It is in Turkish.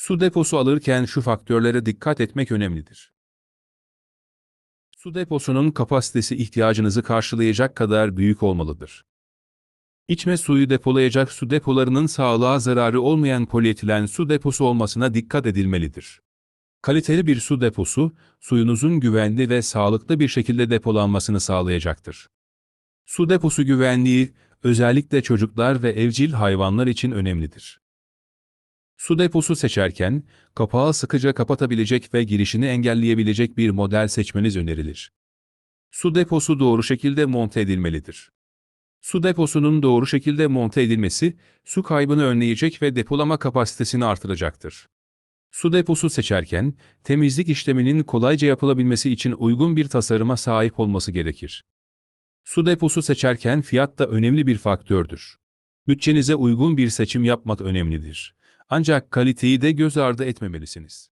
Su deposu alırken şu faktörlere dikkat etmek önemlidir. Su deposunun kapasitesi ihtiyacınızı karşılayacak kadar büyük olmalıdır. İçme suyu depolayacak su depolarının sağlığa zararı olmayan polietilen su deposu olmasına dikkat edilmelidir. Kaliteli bir su deposu, suyunuzun güvenli ve sağlıklı bir şekilde depolanmasını sağlayacaktır. Su deposu güvenliği, özellikle çocuklar ve evcil hayvanlar için önemlidir. Su deposu seçerken, kapağı sıkıca kapatabilecek ve girişini engelleyebilecek bir model seçmeniz önerilir. Su deposu doğru şekilde monte edilmelidir. Su deposunun doğru şekilde monte edilmesi, su kaybını önleyecek ve depolama kapasitesini artıracaktır. Su deposu seçerken, temizlik işleminin kolayca yapılabilmesi için uygun bir tasarıma sahip olması gerekir. Su deposu seçerken fiyat da önemli bir faktördür. Bütçenize uygun bir seçim yapmak önemlidir. Ancak kaliteyi de göz ardı etmemelisiniz.